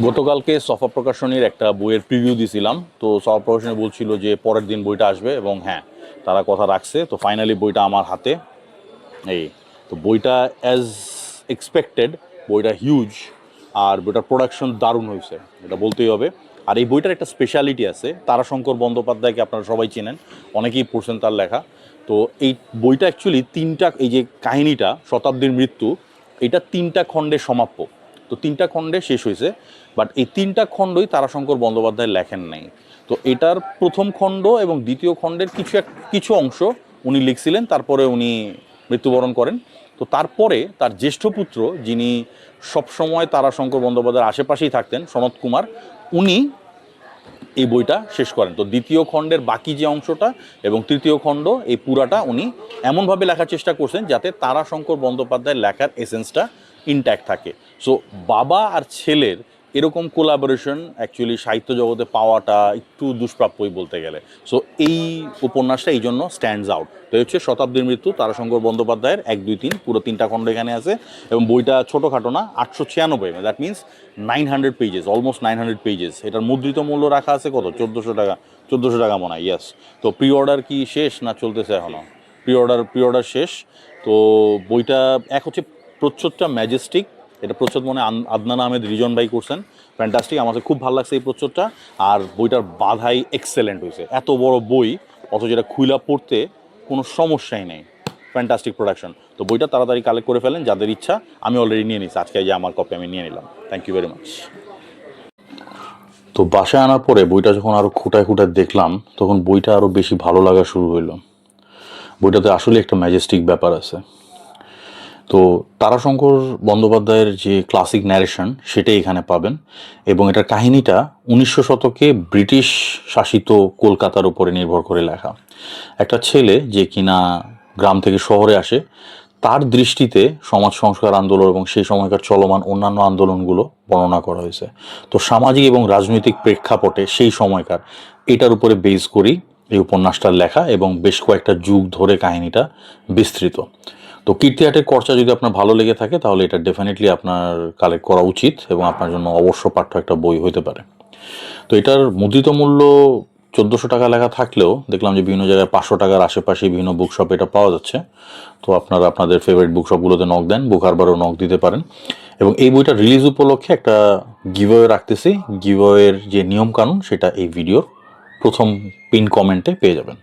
গতকালকে সফা প্রকাশনীর একটা বইয়ের প্রিভিউ দিছিলাম। তো সফা প্রকাশনী বলছিল যে পরের দিন বইটা আসবে এবং হ্যাঁ তারা কথা রাখছে। তো ফাইনালি বইটা আমার হাতে। এই, তো বইটা অ্যাজ এক্সপেক্টেড বইটা হিউজ আর বইটার প্রোডাকশন দারুণ হয়েছে, এটা বলতেই হবে। আর এই বইটার একটা স্পেশালিটি আছে, তারাশঙ্কর বন্দ্যোপাধ্যায়কে আপনারা সবাই চেনেন, অনেকেই পড়ছেন তার লেখা। তো এই বইটা অ্যাকচুয়ালি তিনটা, এই যে কাহিনীটা, শতাব্দীর মৃত্যু, এটা তিনটা খণ্ডে সমাপ্য তো তিনটা খণ্ডে শেষ হয়েছে বাট এই তিনটা খণ্ডই তারাশঙ্কর বন্দ্যোপাধ্যায় লেখেন নাই। তো এটার প্রথম খণ্ড এবং দ্বিতীয় খণ্ডের কিছু এক, কিছু অংশ উনি লিখছিলেন, তারপরে উনি মৃত্যুবরণ করেন। তো তারপরে তার জ্যেষ্ঠ পুত্র যিনি সবসময় তারাশঙ্কর বন্দ্যোপাধ্যায়ের আশেপাশেই থাকতেন, সনৎ কুমার, উনি এই বইটা শেষ করেন। তো দ্বিতীয় খণ্ডের বাকি যে অংশটা এবং তৃতীয় খণ্ড, এই পুরাটা উনি এমনভাবে লেখার চেষ্টা করছেন যাতে তারাশঙ্কর বন্দ্যোপাধ্যায়ের লেখার এসেন্সটা ইনট্যাক্ট থাকে। সো বাবা আর ছেলের এরকম কোলাবোরেশন অ্যাকচুয়ালি সাহিত্য জগতে পাওয়াটা একটু দুষ্প্রাপ্যই বলতে গেলে। সো এই উপন্যাসটা এই জন্য স্ট্যান্ডস আউট তো হচ্ছে শতাব্দীর মৃত্যু তারাশঙ্কর বন্দ্যোপাধ্যায়ের এক দুই তিন পুরো তিনটা খণ্ড এখানে আছে এবং বইটা ছোটোখাটো না আটশো ছিয়ানব্বই that means nine hundred pages almost nine hundred pages এটার মুদ্রিত মূল্য রাখা আছে কত? চোদ্দোশো টাকা চোদ্দোশো টাকা মনে হয় ইয়াস তো প্রি অর্ডার কি শেষ না চলতেছে এখনও প্রি অর্ডার প্রি অর্ডার শেষ। তো বইটা এক হচ্ছে প্রচ্ছদটা ম্যাজেস্টিক এটা প্রচ্ছদ মনে আদনান আহমেদ রিজন ভাই করছেন। ফ্যান্টাস্টিক আমাদের খুব ভালো লাগছে এই প্রচ্ছদটা। আর বইটার বাধাই এক্সেলেন্ট হয়েছে। এত বড় বই, অথচ যেটা খুইলা পড়তে কোনো সমস্যাই নেই। ফ্যান্টাস্টিক প্রোডাকশন তো বইটা তাড়াতাড়ি কালেক্ট করে ফেলেন, যাদের ইচ্ছা, আমি অলরেডি নিয়ে নিচ্ছি আজকে যে আমার কপি আমি নিয়ে নিলাম। থ্যাংক ইউ ভেরি মাচ তো বাসায় আনার পরে বইটা যখন আরও খুঁটায় খুঁটায় দেখলাম, তখন বইটা আরও বেশি ভালো লাগা শুরু হইল। বইটাতে আসলে একটা ম্যাজেস্টিক ব্যাপার আছে। তো তারাশঙ্কর বন্দ্যোপাধ্যায়ের যে ক্লাসিক ন্যারেশন সেটাই এখানে পাবেন এবং এটার কাহিনীটা উনিশশো শতকে ব্রিটিশ শাসিত কলকাতার উপরে নির্ভর করে লেখা। একটা ছেলে যে কিনা গ্রাম থেকে শহরে আসে, তার দৃষ্টিতে সমাজ সংস্কার আন্দোলন এবং সেই সময়কার চলমান অন্যান্য আন্দোলনগুলো বর্ণনা করা হয়েছে। তো সামাজিক এবং রাজনৈতিক প্রেক্ষাপটে সেই সময়কার এটার উপরে বেস করেই এই উপন্যাসটার লেখা এবং বেশ কয়েকটা যুগ ধরে কাহিনীটা বিস্তৃত। তো কীর্তি হাটের খরচা যদি আপনার ভালো লেগে থাকে, তাহলে এটা ডেফিনেটলি আপনার কালেক্ট করা উচিত এবং আপনার জন্য অবশ্য পাঠ্য একটা বই হতে পারে। তো এটার মুদ্রিত মূল্য চোদ্দোশো টাকা লেখা থাকলেও, দেখলাম যে বিভিন্ন জায়গায় পাঁচশো টাকার আশেপাশে বিভিন্ন বুকশপে এটা পাওয়া যাচ্ছে। তো আপনারা আপনাদের ফেভারিট বুকশপগুলোতে নক দেন বুক হারবারও নক দিতে পারেন। এবং এই বইটা রিলিজ উপলক্ষে একটা গিভওয়ে রাখতেছি। গিভওয়ের যে নিয়মকানুন, সেটা এই ভিডিওর প্রথম পিন কমেন্টে পেয়ে যাবেন।